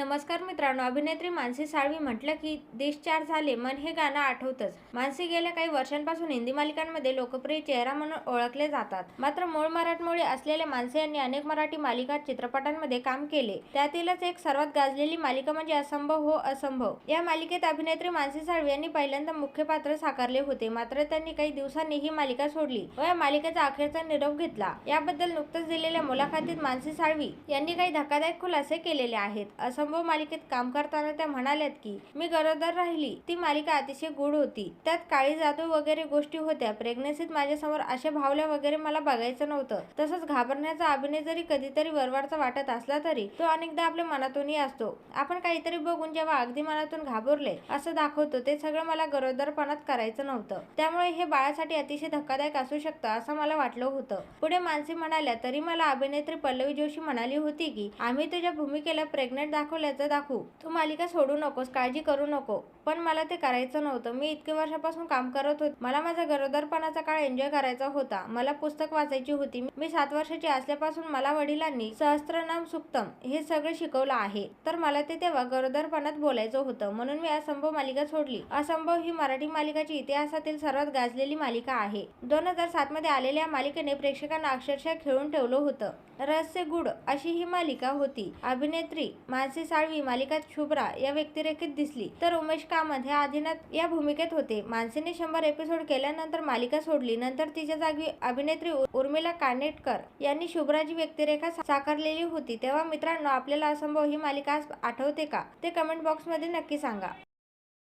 नमस्कार मित्रांनो अभिनेत्री मानसी साळवी म्हटलं की देश चार झाले मन हे गाणं आठवतच. मानसी गेल्या काही वर्षांपासून हिंदी मालिकांमध्ये लोकप्रिय चेहरा म्हणून ओळखले जातात. मात्र मूळ मराठमोळी असलेल्या मानसी यांनी अनेक मराठी मालिका चित्रपटांमध्ये काम केले. त्यातीलच एक सर्वात गाजलेली मालिका म्हणजे असंभव हो असंभव. या मालिकेत अभिनेत्री मानसी साळवी यांनी पहिल्यांदा मुख्य पात्र साकारले होते. मात्र त्यांनी काही दिवसांनी ही मालिका सोडली व या मालिकेचा अखेरचा निरोप घेतला. याबद्दल नुकतंच दिलेल्या मुलाखतीत मानसी साळवी यांनी काही धक्कादायक खुलासे केलेले आहेत. असं असंभव मालिकेत काम करताना त्या म्हणाल्यात की मी गरोदर राहिली. ती मालिका अतिशय गूढ होती. त्यात काळी जादू वगैरे गोष्टी होत्या. प्रेग्नन्सीत माझ्यासमोर अशा भावल्या वगैरे मला बघायचं नव्हतं. तसंच घाबरण्याचा अभिनय जरी कधीतरी वरवरचा वाटत असला तरी तो अनेकदा आपल्या मनातूनही असतो. आपण काहीतरी बघून जेव्हा अगदी मनातून घाबरले असं दाखवतो. ते सगळं मला गरोदरपणात करायचं नव्हतं. त्यामुळे हे बाळासाठी अतिशय धक्कादायक असू शकतं असं मला वाटलं होतं. पुढे मानसी म्हणाल्या तरी मला अभिनेत्री पल्लवी जोशी म्हणाली होती की आम्ही तुझ्या भूमिकेला प्रेग्नेंट दाखवल्याचं दाखवू. तू मालिका सोडू नकोस काळजी करू नको. पण मला ते करायचं नव्हतं. मी इतके वर्षापासून काम करत होते. मला माझा गरोदरपणाचा काळ एन्जॉय करायचा होता. मला पुस्तक वाचायची होती. मी सात वर्षाची असल्यापासून मला वडिलांनी सहस्त्रनाम सुक्तम हे सगळं शिकवलं आहे. तर मला ते तेव्हा गरोदरपणात बोलायचं होतं. म्हणून मी असंभव मालिका सोडली. असंभव ही मराठी मालिकाची इतिहासातील सर्वात गाजलेली मालिका आहे. दोन हजार सात मध्ये आलेल्या मालिकेने प्रेक्षकांना अक्षरशः खेळून ठेवलं होतं. रहस्य गुड अशी ही मालिका होती. अभिनेत्री मानसी साळवी मालिकात शुभ्रा या व्यक्तिरेखेत दिसली. तर उमेश कामत हे आदिनाथ या भूमिकेत होते. मानसीने शंभर एपिसोड केल्यानंतर मालिका सोडली. नंतर तिच्या जागी अभिनेत्री उर्मिला कानेटकर यांनी शुभ्राची व्यक्तिरेखा साकारलेली होती. तेव्हा मित्रांनो आपल्याला असंभव ही मालिका आठवते का? ते कमेंट बॉक्समध्ये नक्की सांगा.